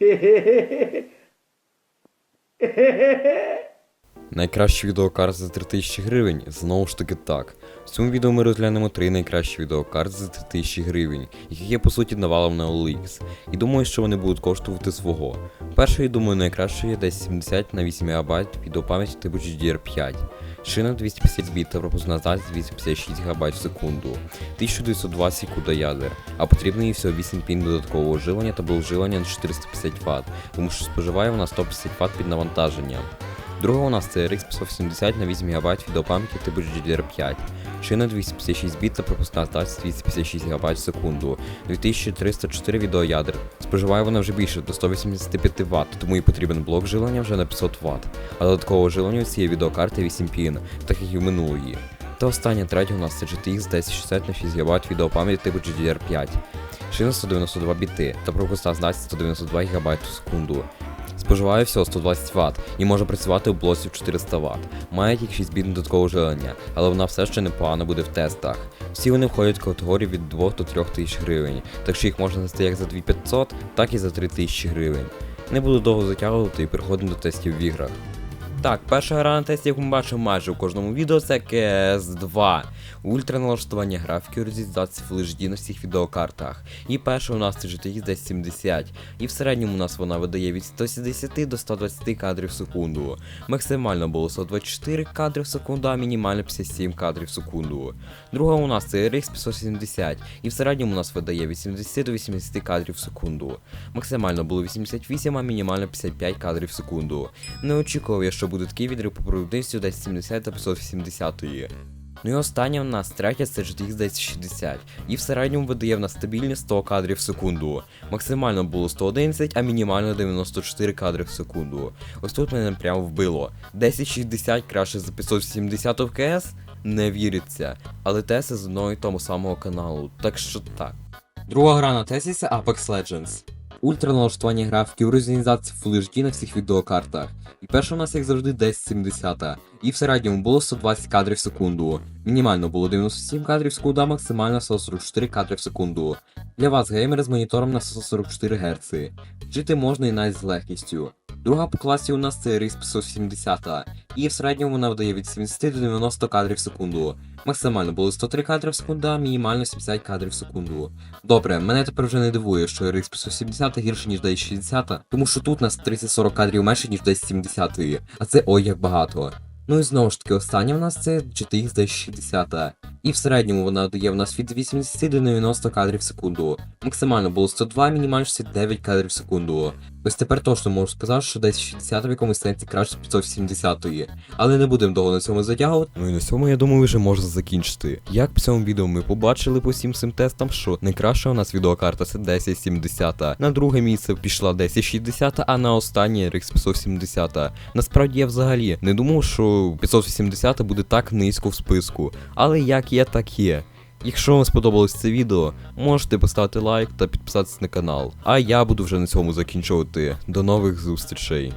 へへへへへへへへ Найкращі відеокарти за 3000 гривень? Знову ж таки так. В цьому відео ми розглянемо три найкращі відеокарти за 3000 гривень, яких я по суті навалом на OLX. І думаю, що вони будуть коштувати свого. Першою, думаю, найкращою є десь 70 на 8 МБ відеопам'яті типу GDR5. Шина 250 біт та пропускна здатність 256 ГБ в секунду, 1920 куда ядер, а потрібно їй всього 8 пін додаткового живлення та блок живлення на 450 Вт, тому що споживає вона 150 Вт під навантаженням. Друга у нас це RX 570 на 8 ГБ відеопам'яті типу GDR5. Шина 256 біт та пропускна здатність 256 ГБ в секунду, 2304 відеоядер. Споживає вона вже більше до 185 Вт, тому їй потрібен блок живлення вже на 500 Вт, а додаткового живлення у цієї відеокарти 8 пін, так як і в минулої. Та остання третя у нас це GTX 1060 на 6 ГБ відеопам'яті типу GDR5. Шина 192 біти та пропускна здатність 192 ГБ в секунду. Споживає всього 120 Вт і може працювати у блоці в 400 Вт. Має тільки 6 біт додаткового живлення, але вона все ще непогано буде в тестах. Всі вони входять в категорію від 2 до 3 тисяч гривень, так що їх можна знайти як за 2500, так і за 3 тисячі гривень. Не буду довго затягувати і переходимо до тестів в іграх. Так, перша гра на тесті, яку ми бачимо майже у кожному відео, це CS2. Ультра налаштування графіки розіздається в HD на всіх відеокартах. І перша у нас це GTX 1070. І в середньому у нас вона видає від 170 до 120 кадрів в секунду. Максимально було 124 кадри в секунду, а мінімально 57 кадрів в секунду. Друга у нас це RX 570, і в середньому у нас видає від 70 до 80 кадрів в секунду. Максимально було 88, а мінімально 55 кадрів в секунду. Не очікував я, що буде такий відрив по проводництву 1070 та 580. Ну і остання у нас третя GTX 1060, і в середньому видає в нас стабільні 100 кадрів в секунду. Максимально було 111, а мінімально 94 кадри в секунду. Ось тут мене прямо вбило. 1060 краще за 570 в? Не віриться. Але теси з одного і того самого каналу, так що так. Друга гра на тесі це Apex Legends. Ультра налаштування графіки у розінізації Full HD на всіх відеокартах. І перша у нас, як завжди, 1070, і в середньому було 120 кадрів в секунду. Мінімально було 97 кадрів в секунду, а максимально 144 кадри в секунду. Для вас геймери з монітором на 144 Гц. Жити можна і навіть з легкістю. Друга по класі у нас це RX 570, і в середньому вона видає від 70 до 90 кадрів в секунду. Максимально було 103 кадри в секунду, а мінімально 70 кадрів в секунду. Добре, мене тепер вже не дивує, що RX 570 гірше, ніж 1060, тому що тут у нас 30-40 кадрів менше, ніж 1070, а це ой як багато. Ну і знову ж таки, остання в нас це GTX 1060. І в середньому вона дає в нас від 80 до 90 кадрів в секунду. Максимально було 102, мінімально 69 кадрів в секунду. Ось тепер точно можу сказати, що десь 60 в якомусь сенсі краще 570 Але не будемо довго на цьому затягувати. Ну і на цьому, я думаю, вже можна закінчити. Як в цьому відео ми побачили по всім цим тестам, що найкраща у нас відеокарта це 1070, на друге місце пішла 1060, а на останнє RX 570. Насправді я взагалі не думав, що 580 буде так низько в списку. Але як є, так є. Якщо вам сподобалось це відео, можете поставити лайк та підписатися на канал. А я буду вже на цьому закінчувати. До нових зустрічей.